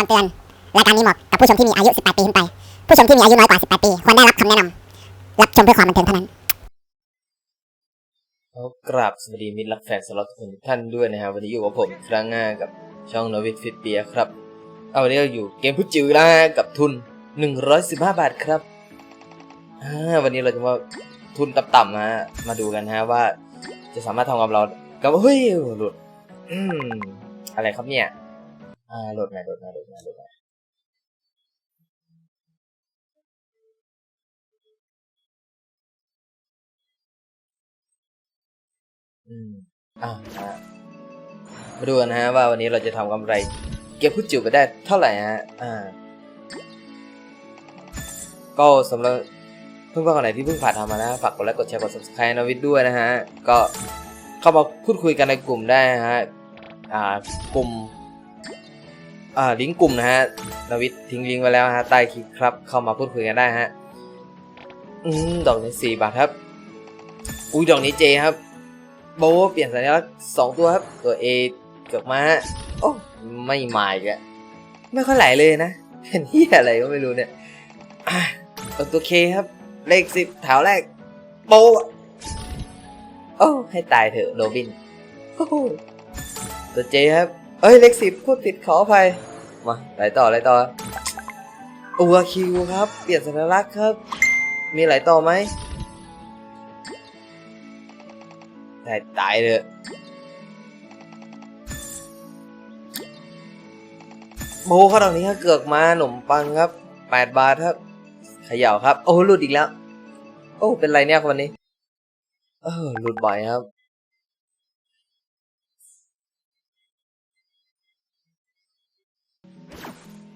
คำเตือน รายการนี้เหมาะกับผู้ชมที่มีอายุ 18 ปีขึ้นไป ผู้ชมที่มีอายุน้อยกว่า 18 ปี ควรได้รับคำแนะนำรับชมเพื่อความบันเทิงเท่านั้นขอกราบสวัสดีมิตรรักแฟนสล็อตทุกท่านด้วยนะครับวันนี้อยู่กับผมครั้งหน้ากับช่องนวิทฟิตเปียครับ เอาวันนี้เราอยู่เกมพุจิวแล้วนะกับทุน 115 บาทครับวันนี้เราจะมาทุนต่ำๆนะฮะมาดูกันฮะว่า จะสามารถทำกับเรากับเฮ้ยหลุดอะไรครับเนี่ย อ่าหลดมาหลดมาหลดมาหลดมาอืมอ่าฮะมาดูกันนะฮะว่าวันนี้เราจะทำกำไร เก็บพุจิวไปได้เท่าไหร่ฮะอ่าก็สำหรับเพื่อนๆคนไหนที่เพิ่งผ่านทำมานะฝากกดไลค์กดแชร์กด subscribe นวิทย์ด้วยนะฮะ ก็เข้ามาพูดคุยกันในกลุ่มได้นะฮะ อ่ากลุ่ม ลิงก์กลุ่มนะฮะนวิทย์ทิ้งลิงก์ไว้แล้วฮะใต้คลิปครับเข้ามาพูดคุยกันได้ฮะอืมดอกนี้สี่บาทครับ อุ้ยดอกนี้เจครับ โบเปลี่ยนสัญลักษณ์สองตัวครับ ตัว A เกือบมาฮะโอ้ไม่มาอีกอะไม่ค่อยไหลเลยนะเป็นที่อะไรก็ไม่รู้เนี่ยเอาตัวเคครับ เลขสิบแถวแรกโปะโอ้ให้ตายเถอะโรบินโอ้ตัวเจครับ เอ้ยเลขสิบพูดผิดขออภัยมาไหลต่อไหลต่ออัวคิวครับ เปลี่ยนสัญลักษณ์ครับ มีไหลต่อไหมตายตายเถอะโบเขาตรงนี้ครับเกือกมาขนมปังครับแปดบาทครับเขย่าครับ โอ้หลุดอีกแล้ว โอ้เป็นไรเนี่ยวันนี้ เออหลุดบ่อยครับ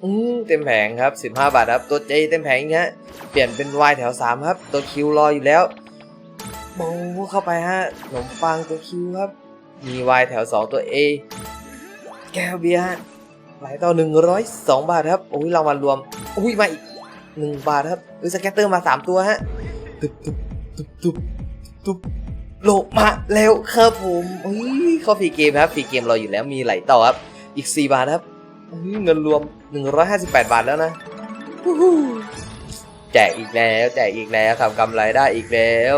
อืมเต็มแผงครับสิบห้าบาทครับ ตัวเจเต็มแผงอีกฮะ เปลี่ยนเป็น Y แถวสามครับ ตัวคิวรออยู่แล้วโบเข้าไปฮะขนมปังตัวคิวครับ มี Y แถวสองตัว A แก้วเบียร์ไหลต่อหนึ่งร้อยสองบาทครับ โอ้ยรางวัลรวม อุ้ยมาอีกหนึ่งบาทครับอุ้ยสแกตเตอร์มาสามตัวฮะตุ๊บตุ๊บตุ๊บตุ๊บตุ๊บโลมาแล้วครับผมอุ้ยเข้าฟรีเกมครับฟรีเกมราอยู่แล้วมีไหลต่อครับ อีกสี่บาทครับ เงินรวมหนึ่งร้อยห้าสิบแปดบาทแล้วนะวู้ฮู้แจกอีกแล้ว แจกอีกแล้วทำกำไรได้อีกแล้ว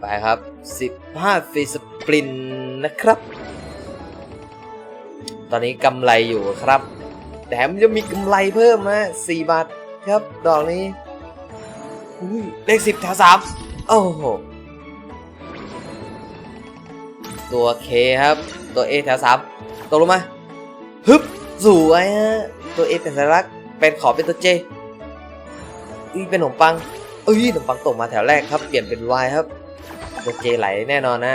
ไปครับสิบห้าฟรีสปรินนะครับ ตอนนี้กำไรอยู่ครับ แถมยังมีกำไรเพิ่มนะสี่บาทครับ ดอกนี้อุ้ยเลขสิบแถวสามโอ้โห ตัวเครับ ตัว A แถวสามตกลงมาฮึบสวยฮะตัว A เป็นสัญลักษณ์เป็นขอเป็นตัว J อุ้ยเป็นขนมปังเอ้ยขนมปังตกมาแถวแรกครับ เปลี่ยนเป็น Y ครับ ตัว J ไหลแน่นอนนะ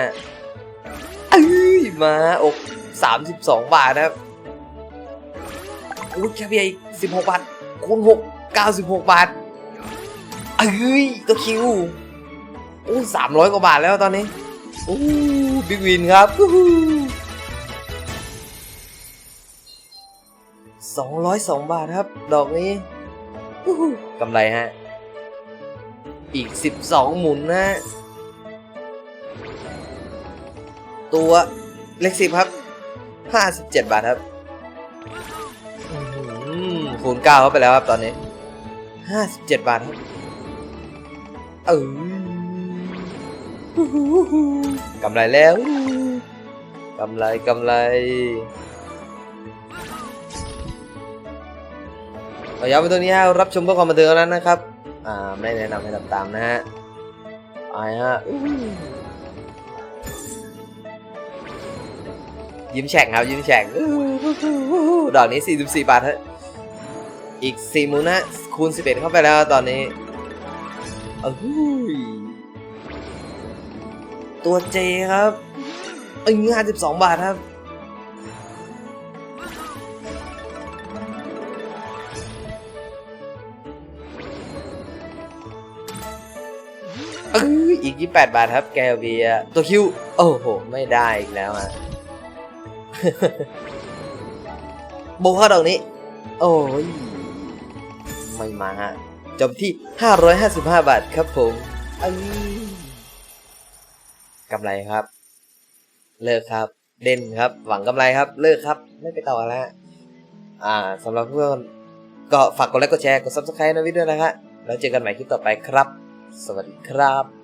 เอ้ยมาอกสามสิบสองบาทนะครับอุ้ยแค่เพียงสิบหกบาทคูณหกเก้าสิบหกบาทเอ้ยตัวคิวอู้สามร้อยกว่าบาทแล้วตอนนี้ โอ้บิ๊กวินครับสองร้อยสองบาทครับ ดอกนี้กำไรฮะ อีกสิบสองหมุนนะ ตัวเลขสิบครับห้าสิบเจ็ดบาทครับอื้อหือคูณเก้าเข้าไปแล้วครับตอนนี้ห้าสิบเจ็ดบาทครับเออ กำไรแล้วกำไรกำไรขอย้ำไปตรงนี้ฮะรับชมเพื่อความบันเทิงเท่านั้นนะครับ อ่าไม่แนะนำให้ทำตามนะฮะไปฮะยิ้มแฉ่งครับยิ้มแฉ่งอื้อดอกนี้ 44 บาทฮะอีก 4มุนนะคูณ 11 เข้าไปแล้วตอนนี้เอ้ย ตัวเจครับเอ้ย52บสองบาทครับอ้ยอีก 28 บาทครับ แกวเบียตัวคิว โอ้โห ไม่ได้อีกแล้วฮะโบเข้าดอกนี้ โอ้ย ไม่มาฮะ จบที่ 555 บาทครับผมเอ้ กำไรครับ เลิกครับ เด่นครับ หวังกำไรครับ เลิกครับ ไม่ไปต่อแล้วอ่าสำหรับเพื่อนก็ฝากกดไลค์กดแชร์กด subscribe นะวิดด้วยนะฮะแล้วเจอกันใหม่คลิปต่อไปครับ สวัสดีครับ